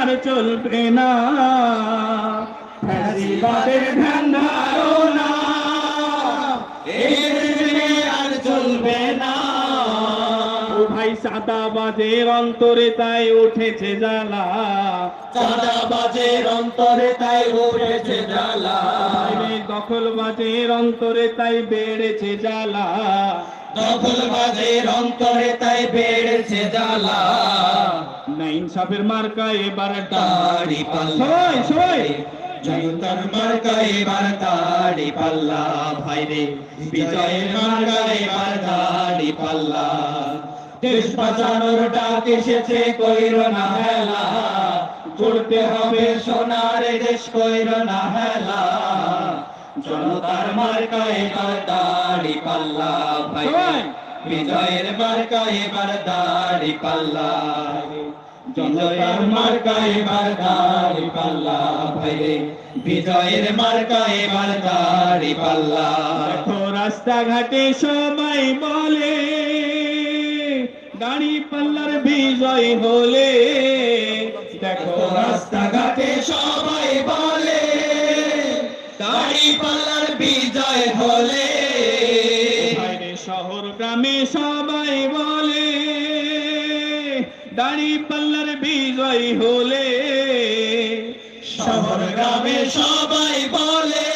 আর চলবে না। ও ভাই সাদাবাজের অন্তরে তাই উঠেছে জ্বালা। চাঁদাবাজের অন্তরে তাই উঠেছে জ্বালা। দখলবাজের অন্তরে তাই বেড়েছে জ্বালা। দখলবাজের অন্তরে তাই বেড়েছে জ্বালা। মার্কা এবার দাড়ি পাল্লা। সবাই জনতার মার্কা এবার দাড়ি পাল্লা। ভাই রে বিজয়ের মার্কা এবার দাড়ি পাল্লা। দেশ বাঁচানোর ডাক এসেছে কইর না হেলা করতে হবে সোনার দেশ কইর না হেলা। জনতার মার্কা এবার দাড়ি পাল্লা ভাই। বিজয়ের মার্কা এবার দাড়ি পাল্লা বিজয়ের মার্কা এবার দাড়ি পাল্লা ভাইরে বিজয়ের মার্কা এবার দাড়ি পাল্লা দেখো রাস্তাঘাটে সবাই বলে দাড়ি পাল্লার বিজয় হলে দেখো রাস্তাঘাটে সবাই বলে, দাড়ি বিজয় হলে। শহর, গ্রামে সবাই বলে, দাড়ি বিজয় হলে। শহর, গ্রামে সবাই বলে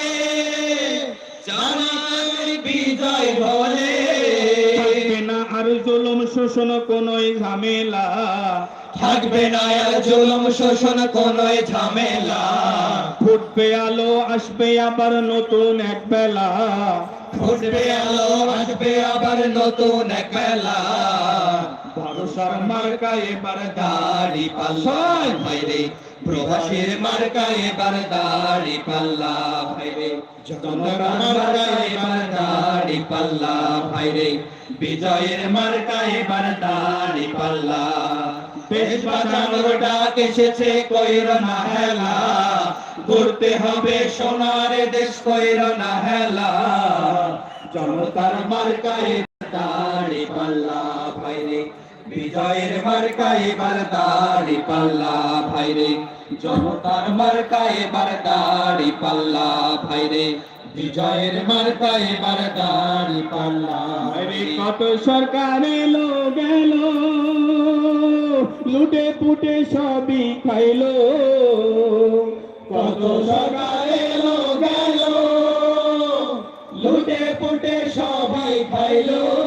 বিজয় বলে না আর জুলুম, শোষণ, কোনোই ঝামেলা। থাকবে না আর জুলুম শোষণ কোন ঝামেলা। ফুটবে আলো আসবে আবার নতুন এক বেলা। ফুটবে আলো আসবে আবার নতুন এক বেলা। ভরসার মার্কা এবার দাড়ি পাল্লা। ভাইরে প্রবাসীর মার্কা এবার দাড়ি পাল্লা। ভাইরে জনগণ মার্কা এবার দাড়ি পাল্লা। ভাইরে বিজয়ের মার্কা এবার দাড়ি পাল্লা। দেশ বাঁচানোর ডাক এসেছে কইর না হেলা। করতে হবে সোনার দেশ কইর না হেলা। জনতার মার্কায় দাড়ি পাল্লা ভাইরে। বিজয়ের মার্কা এবার দাড়ি পাল্লা ভাইরে। জনতার মার্কা এবার দাড়ি পাল্লা ভাইরে। বিজয়ের মার্কা এবার দাড়ি পাল্লা কত সরকার এলো। গেল লুটে পুটে সবই খাইলো। কত সরকার এলো গেল। লুটে পুটে সবাই খাইলো।